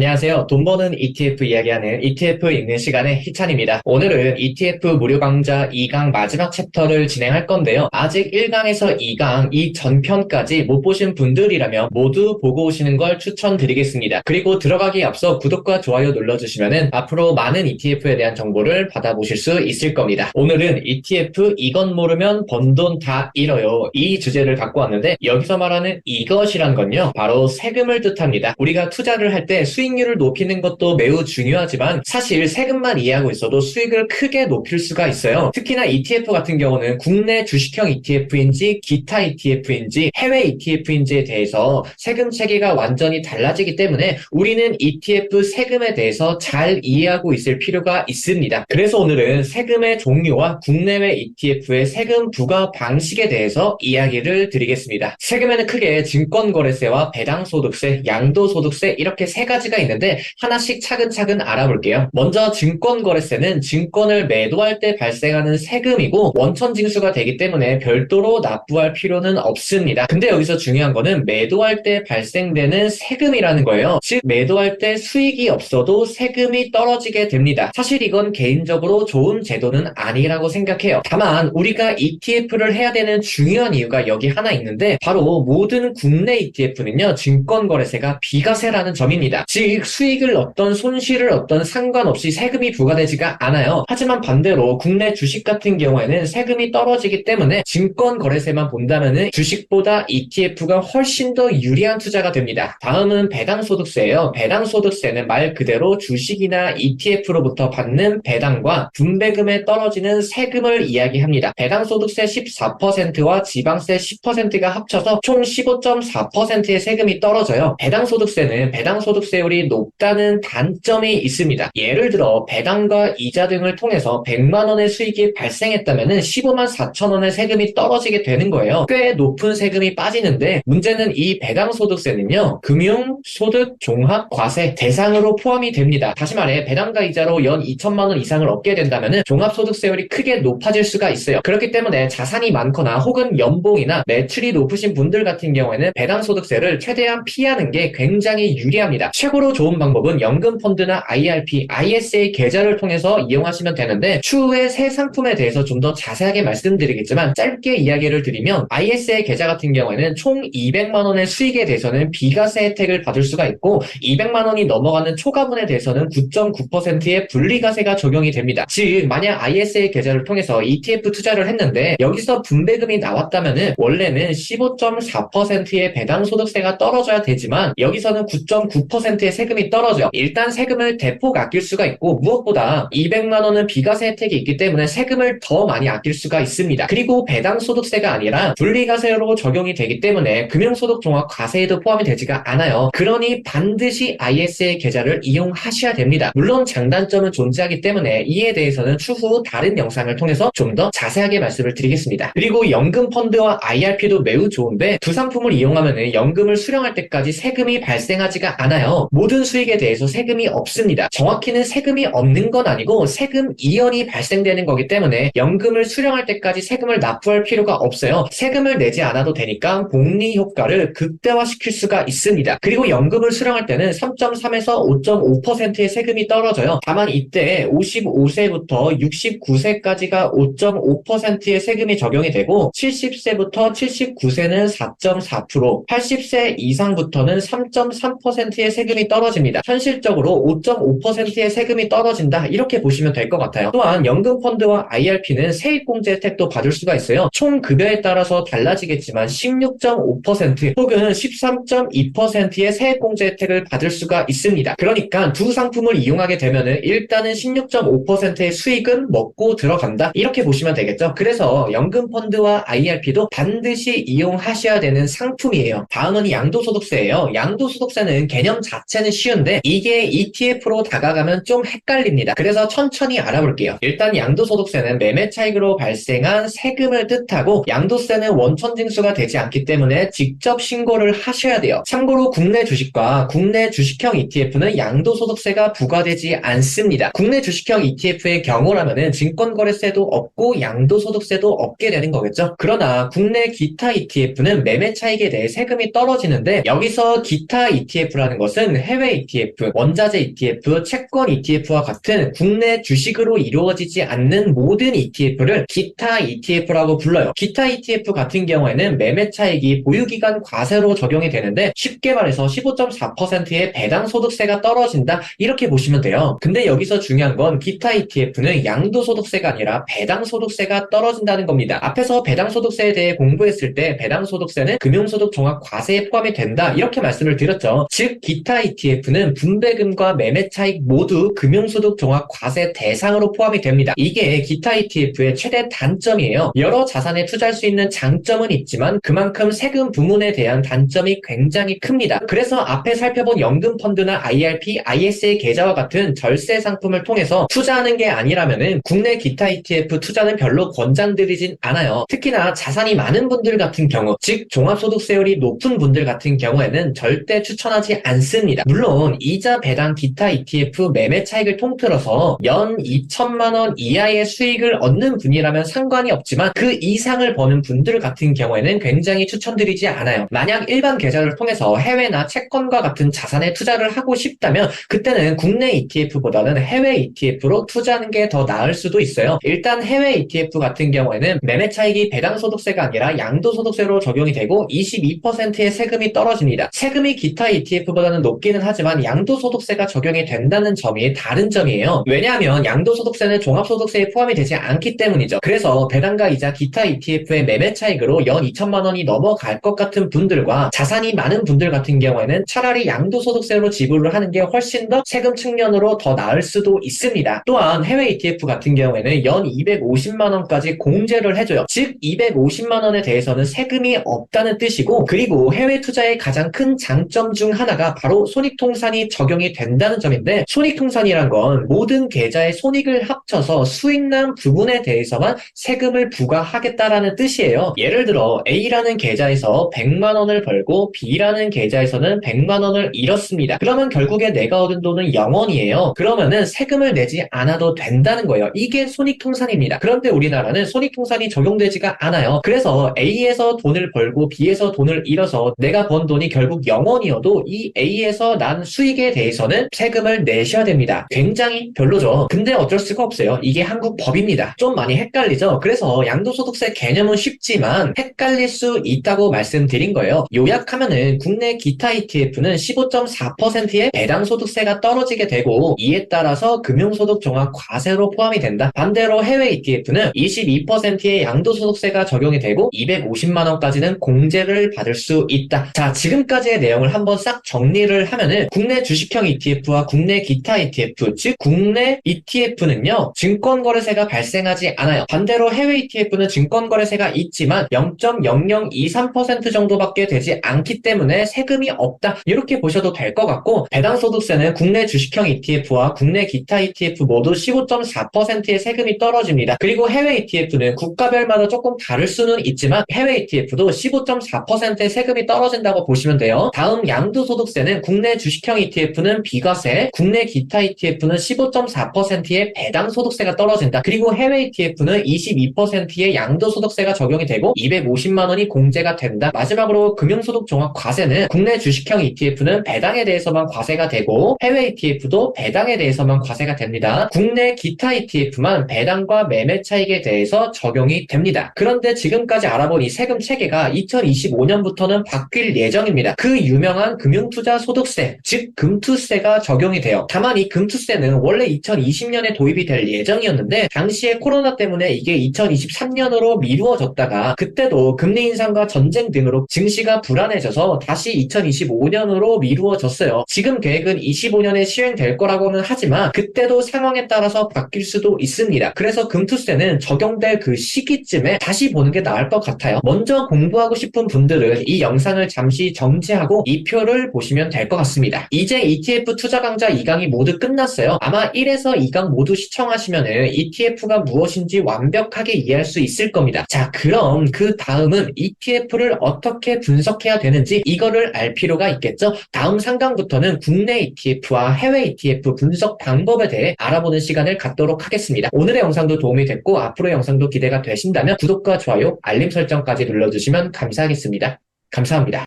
안녕하세요. 돈 버는 ETF 이야기하는 ETF 읽는 시간의 희찬입니다. 오늘은 ETF 무료 강좌 2강 마지막 챕터를 진행할 건데요. 아직 1강에서 2강 이 전편까지 못 보신 분들이라면 모두 보고 오시는 걸 추천드리겠습니다. 그리고 들어가기 앞서 구독과 좋아요 눌러주시면 앞으로 많은 ETF에 대한 정보를 받아보실 수 있을 겁니다. 오늘은 ETF 이건 모르면 번 돈 다 잃어요. 이 주제를 갖고 왔는데 여기서 말하는 이것이란 건요. 바로 세금을 뜻합니다. 우리가 투자를 할때 수익 률을 높이는 것도 매우 중요하지만 사실 세금만 이해하고 있어도 수익을 크게 높일 수가 있어요. 특히나 ETF 같은 경우는 국내 주식형 ETF인지 기타 ETF인지 해외 ETF인지에 대해서 세금 체계가 완전히 달라지기 때문에 우리는 ETF 세금에 대해서 잘 이해하고 있을 필요가 있습니다. 그래서 오늘은 세금의 종류와 국내외 ETF의 세금 부과 방식에 대해서 이야기를 드리겠습니다. 세금에는 크게 증권거래세와 배당소득세, 양도소득세 이렇게 세 가지가 있는데 하나씩 차근차근 알아볼게요. 먼저 증권거래세는 증권을 매도할 때 발생하는 세금이고 원천징수가 되기 때문에 별도로 납부할 필요는 없습니다. 근데 여기서 중요한 거는 매도할 때 발생되는 세금이라는 거예요. 즉 매도할 때 수익이 없어도 세금이 떨어지게 됩니다. 사실 이건 개인적으로 좋은 제도는 아니라고 생각해요. 다만 우리가 ETF를 해야 되는 중요한 이유가 여기 하나 있는데 바로 모든 국내 ETF는요 증권거래세가 비과세라는 점입니다. 즉 수익을 얻던 손실을 얻던 상관없이 세금이 부과되지가 않아요. 하지만 반대로 국내 주식 같은 경우에는 세금이 떨어지기 때문에 증권 거래세만 본다면은 주식보다 ETF가 훨씬 더 유리한 투자가 됩니다. 다음은 배당소득세예요. 배당소득세는 말 그대로 주식이나 ETF로부터 받는 배당과 분배금에 떨어지는 세금을 이야기합니다. 배당소득세 14%와 지방세 10%가 합쳐서 총 15.4%의 세금이 떨어져요. 배당소득세는 배당소득세율 이 높다는 단점이 있습니다. 예를 들어 배당과 이자 등을 통해서 100만 원의 수익이 발생했다면 15만 4천 원의 세금이 떨어지게 되는 거예요. 꽤 높은 세금이 빠지는데 문제는 이 배당 소득세는요. 금융, 소득, 종합, 과세 대상으로 포함이 됩니다. 다시 말해 배당과 이자로 연 2천만 원 이상을 얻게 된다면 종합 소득세율이 크게 높아질 수가 있어요. 그렇기 때문에 자산이 많거나 혹은 연봉이나 매출이 높으신 분들 같은 경우에는 배당 소득세를 최대한 피하는 게 굉장히 유리합니다. 최고 로 좋은 방법은 연금 펀드나 IRP, ISA 계좌를 통해서 이용하시면 되는데 추후에 새 상품에 대해서 좀 더 자세하게 말씀드리겠지만 짧게 이야기를 드리면 ISA 계좌 같은 경우에는 총 200만 원의 수익에 대해서는 비과세 혜택을 받을 수가 있고 200만 원이 넘어가는 초과분에 대해서는 9.9%의 분리과세가 적용이 됩니다. 즉 만약 ISA 계좌를 통해서 ETF 투자를 했는데 여기서 분배금이 나왔다면은 원래는 15.4%의 배당 소득세가 떨어져야 되지만 여기서는 9.9%의 세금이 떨어져 일단 세금을 대폭 아낄 수가 있고 무엇보다 200만 원은 비과세 혜택이 있기 때문에 세금을 더 많이 아낄 수가 있습니다. 그리고 배당 소득세가 아니라 분리과세로 적용이 되기 때문에 금융소득 종합 과세에도 포함이 되지가 않아요. 그러니 반드시 ISA 계좌를 이용하셔야 됩니다. 물론 장단점은 존재하기 때문에 이에 대해서는 추후 다른 영상을 통해서 좀 더 자세하게 말씀을 드리겠습니다. 그리고 연금 펀드와 IRP도 매우 좋은데 두 상품을 이용하면 연금을 수령할 때까지 세금이 발생하지가 않아요. 모든 수익에 대해서 세금이 없습니다. 정확히는 세금이 없는 건 아니고 세금 이연이 발생되는 거기 때문에 연금을 수령할 때까지 세금을 납부할 필요가 없어요. 세금을 내지 않아도 되니까 복리 효과를 극대화시킬 수가 있습니다. 그리고 연금을 수령할 때는 3.3에서 5.5%의 세금이 떨어져요. 다만 이때 55세부터 69세까지가 5.5%의 세금이 적용이 되고 70세부터 79세는 4.4%, 80세 이상부터는 3.3%의 세금이 떨어집니다. 현실적으로 5.5%의 세금이 떨어진다 이렇게 보시면 될 것 같아요. 또한 연금 펀드와 IRP는 세입공제 혜택도 받을 수가 있어요. 총 급여에 따라서 달라지겠지만 16.5% 혹은 13.2%의 세입공제 혜택을 받을 수가 있습니다. 그러니까 두 상품을 이용하게 되면은 일단은 16.5%의 수익은 먹고 들어간다 이렇게 보시면 되겠죠. 그래서 연금 펀드와 IRP도 반드시 이용하셔야 되는 상품이에요. 다음은 양도소득세예요. 양도소득세는 개념 자체는 쉬운데 이게 ETF로 다가가면 좀 헷갈립니다. 그래서 천천히 알아볼게요. 일단 양도소득세는 매매 차익으로 발생한 세금을 뜻하고 양도세는 원천징수가 되지 않기 때문에 직접 신고를 하셔야 돼요. 참고로 국내 주식과 국내 주식형 ETF는 양도소득세가 부과되지 않습니다. 국내 주식형 ETF의 경우라면은 증권거래세도 없고 양도소득세도 없게 되는 거겠죠. 그러나 국내 기타 ETF는 매매 차익에 대해 세금이 떨어지는데 여기서 기타 ETF라는 것은 해외 ETF, 원자재 ETF, 채권 ETF와 같은 국내 주식으로 이루어지지 않는 모든 ETF를 기타 ETF라고 불러요. 기타 ETF 같은 경우에는 매매 차익이 보유기간 과세로 적용이 되는데 쉽게 말해서 15.4%의 배당 소득세가 떨어진다 이렇게 보시면 돼요. 근데 여기서 중요한 건 기타 ETF는 양도 소득세가 아니라 배당 소득세가 떨어진다는 겁니다. 앞에서 배당 소득세에 대해 공부했을 때 배당 소득세는 금융소득 종합 과세에 포함이 된다 이렇게 말씀을 드렸죠. 즉 기타 ETF는 분배금과 매매 차익 모두 금융소득 종합 과세 대상으로 포함이 됩니다. 이게 기타 ETF의 최대 단점이에요. 여러 자산에 투자할 수 있는 장점은 있지만 그만큼 세금 부문에 대한 단점이 굉장히 큽니다. 그래서 앞에 살펴본 연금 펀드나 IRP, ISA 계좌와 같은 절세 상품을 통해서 투자하는 게 아니라면은 국내 기타 ETF 투자는 별로 권장드리진 않아요. 특히나 자산이 많은 분들 같은 경우, 즉 종합소득세율이 높은 분들 같은 경우에는 절대 추천하지 않습니다. 물론 이자 배당 기타 ETF 매매 차익을 통틀어서 연 2천만 원 이하의 수익을 얻는 분이라면 상관이 없지만 그 이상을 버는 분들 같은 경우에는 굉장히 추천드리지 않아요. 만약 일반 계좌를 통해서 해외나 채권과 같은 자산에 투자를 하고 싶다면 그때는 국내 ETF보다는 해외 ETF로 투자하는 게 더 나을 수도 있어요. 일단 해외 ETF 같은 경우에는 매매 차익이 배당 소득세가 아니라 양도 소득세로 적용이 되고 22%의 세금이 떨어집니다. 세금이 기타 ETF보다는 높 기는 하지만 양도 소득세가 적용이 된다는 점이 다른 점이에요. 왜냐하면 양도 소득세는 종합 소득세에 포함이 되지 않기 때문이죠. 그래서 배당과 이자 기타 ETF의 매매 차익으로 연 2천만 원이 넘어갈 것 같은 분들과 자산이 많은 분들 같은 경우에는 차라리 양도 소득세로 지불을 하는 게 훨씬 더 세금 측면으로 더 나을 수도 있습니다. 또한 해외 ETF 같은 경우에는 연 250만 원까지 공제를 해줘요. 즉 250만 원에 대해서는 세금이 없다는 뜻이고 그리고 해외 투자의 가장 큰 장점 중 하나가 바로 손익통산이 적용이 된다는 점인데 손익통산이란 건 모든 계좌의 손익을 합쳐서 수익난 부분에 대해서만 세금을 부과하겠다라는 뜻이에요. 예를 들어 A라는 계좌에서 100만 원을 벌고 B라는 계좌에서는 100만 원을 잃었습니다. 그러면 결국에 내가 얻은 돈은 0원이에요. 그러면은 세금을 내지 않아도 된다는 거예요. 이게 손익통산입니다. 그런데 우리나라는 손익통산이 적용되지가 않아요. 그래서 A에서 돈을 벌고 B에서 돈을 잃어서 내가 번 돈이 결국 0원이어도 이 A에서 난 수익에 대해서는 세금을 내셔야 됩니다. 굉장히 별로죠. 근데 어쩔 수가 없어요. 이게 한국 법입니다. 좀 많이 헷갈리죠. 그래서 양도소득세 개념은 쉽지만 헷갈릴 수 있다고 말씀드린 거예요. 요약하면은 국내 기타 ETF는 15.4%의 배당소득세가 떨어지게 되고 이에 따라서 금융소득 종합 과세로 포함이 된다. 반대로 해외 ETF는 22%의 양도소득세가 적용이 되고 250만 원까지는 공제를 받을 수 있다. 자, 지금까지의 내용을 한번 싹 정리를 하면 은 국내 주식형 ETF와 국내 기타 ETF, 즉 국내 ETF는요. 증권 거래세가 발생하지 않아요. 반대로 해외 ETF는 증권 거래세가 있지만 0.0023% 정도밖에 되지 않기 때문에 세금이 없다. 이렇게 보셔도 될 것 같고 배당소득세는 국내 주식형 ETF와 국내 기타 ETF 모두 15.4%의 세금이 떨어집니다. 그리고 해외 ETF는 국가별마다 조금 다를 수는 있지만 해외 ETF도 15.4%의 세금이 떨어진다고 보시면 돼요. 다음 양도소득세는 국내 주식형 ETF는 비과세, 국내 기타 ETF는 15.4%의 배당 소득세가 떨어진다. 그리고 해외 ETF는 22%의 양도소득세가 적용이 되고 250만 원이 공제가 된다. 마지막으로 금융소득 종합 과세는 국내 주식형 ETF는 배당에 대해서만 과세가 되고 해외 ETF도 배당에 대해서만 과세가 됩니다. 국내 기타 ETF만 배당과 매매 차익에 대해서 적용이 됩니다. 그런데 지금까지 알아본 이 세금 체계가 2025년부터는 바뀔 예정입니다. 그 유명한 금융투자 소득세, 즉 금투세가 적용이 돼요. 다만 이 금투세는 원래 2020년에 도입이 될 예정이었는데 당시에 코로나 때문에 이게 2023년으로 미루어졌다가 그때도 금리 인상과 전쟁 등으로 증시가 불안해져서 다시 2025년으로 미루어졌어요. 지금 계획은 25년에 시행될 거라고는 하지만 그때도 상황에 따라서 바뀔 수도 있습니다. 그래서 금투세는 적용될 그 시기쯤에 다시 보는 게 나을 것 같아요. 먼저 공부하고 싶은 분들은 이 영상을 잠시 정지하고 이 표를 보시면 될 것 같습니다. 이제 ETF 투자 강좌 2강이 모두 끝났어요. 아마 1에서 2강 모두 시청하시면 ETF가 무엇인지 완벽하게 이해할 수 있을 겁니다. 자, 그럼 그 다음은 ETF를 어떻게 분석해야 되는지 이거를 알 필요가 있겠죠? 다음 상강부터는 국내 ETF와 해외 ETF 분석 방법에 대해 알아보는 시간을 갖도록 하겠습니다. 오늘의 영상도 도움이 됐고 앞으로의 영상도 기대가 되신다면 구독과 좋아요, 알림 설정까지 눌러주시면 감사하겠습니다. 감사합니다.